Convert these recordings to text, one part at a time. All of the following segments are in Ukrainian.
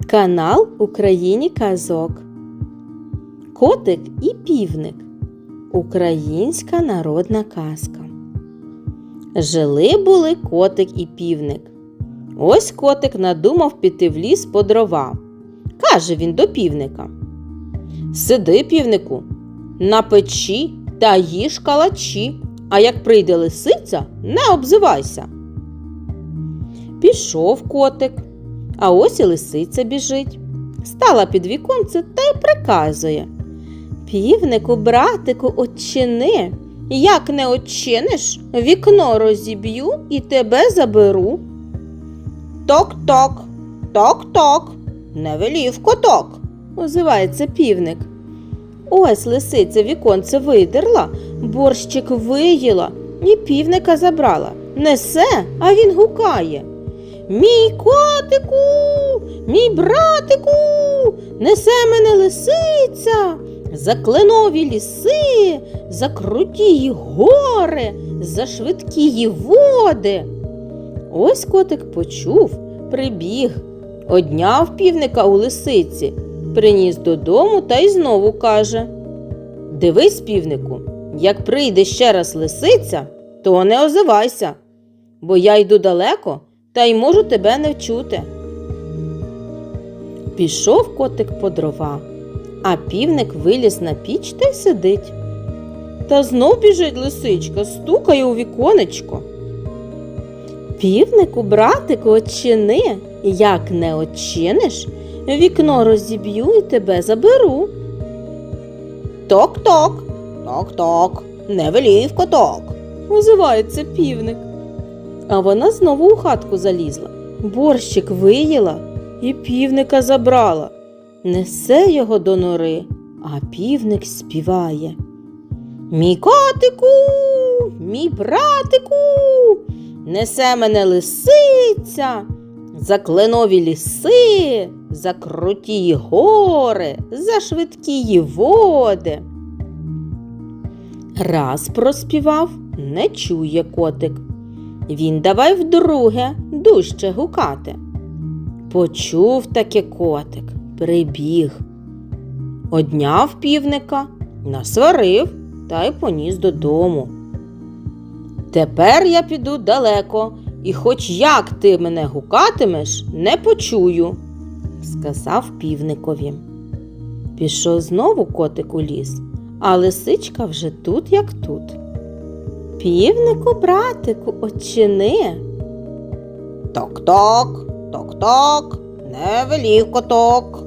Канал Україні Казок. Котик і півник. Українська народна казка. Жили були котик і півник. Ось котик надумав піти в ліс по дрова. Каже він до півника. Сиди, півнику, на печі та їж калачі, а як прийде лисиця, не обзивайся. Пішов котик, а ось і лисиця біжить. Стала під віконце та й приказує. Півнику, братику, очини. Як не очиниш, вікно розіб'ю і тебе заберу. Ток-ток, ток-ток, не велів коток, озивається півник. Ось лисиця віконце видерла, борщик виїла і півника забрала. Несе, а він гукає. Мій котику, мій братику, несе мене лисиця, за кленові ліси, за крутії гори, за швидкії води. Ось котик почув, прибіг, одняв півника у лисиці, приніс додому та й знову каже: Дивись, півнику, як прийде ще раз лисиця, то не озивайся, бо я йду далеко та й можу тебе не вчути. Пішов котик по дрова, а півник виліз на піч та й сидить. Та знов біжить лисичка, стукає у віконечко. Півнику, братику, очини, як не очиниш, вікно розіб'ю і тебе заберу. Ток-ток, ток-ток, не велів коток, озивається півник. А вона знову у хатку залізла, борщик виїла і півника забрала. Несе його до нори, а півник співає. Мій котику, мій братику, несе мене лисиця, за кленові ліси, за круті гори, за швидкі води. Раз проспівав, не чує котик. Він давай вдруге дужче гукати. Почув таки котик, прибіг. Одняв півника, насварив та й поніс додому. Тепер я піду далеко, і хоч як ти мене гукатимеш, не почую, сказав півникові. Пішов знову котик у ліс, а лисичка вже тут, як тут. Півнику, братику, очини. Ток-ток, ток-ток, не велів коток.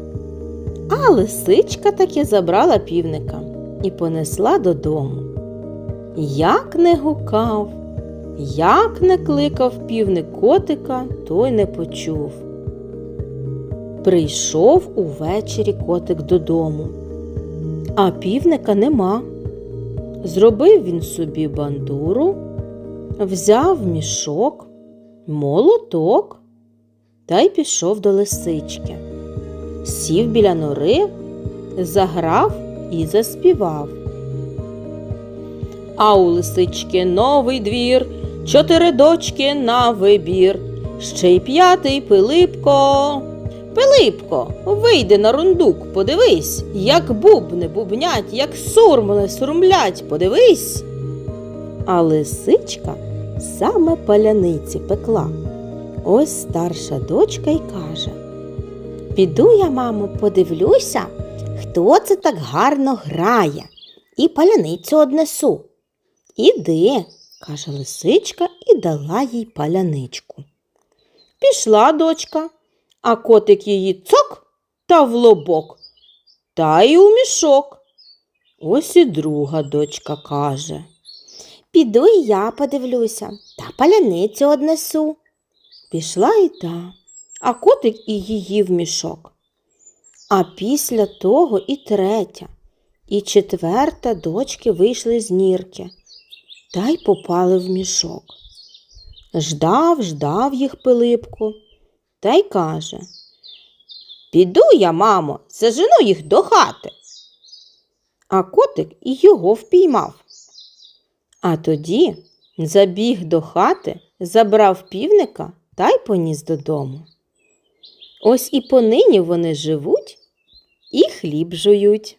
А лисичка таки забрала півника і понесла додому. Як не гукав, як не кликав півник котика, той не почув. Прийшов увечері котик додому, а півника нема. Зробив він собі бандуру, взяв мішок, молоток та й пішов до лисички. Сів біля нори, заграв і заспівав. А у лисички новий двір, чотири дочки на вибір, ще й п'ятий Пилипко. Пилипко, вийди на рундук, подивись, як бубни бубнять, як сурмали сурмлять, подивись. А лисичка саме паляниці пекла. Ось старша дочка й каже Піду я, мамо, подивлюся, хто це так гарно грає, і паляницю однесу. Іди, каже лисичка і дала їй паляничку. Пішла дочка а котик її цок та в лобок, та й у мішок. Ось і друга дочка каже. Піду і я подивлюся та паляницю однесу. Пішла і та, а котик і її в мішок. А після того і третя, і четверта дочки вийшли з нірки та й попали в мішок. Ждав, ждав їх Пилипку та й каже Піду я, мамо, зажену їх до хати. А котик і його впіймав. А тоді забіг до хати, забрав півника та й поніс додому. Ось і понині вони живуть і хліб жують.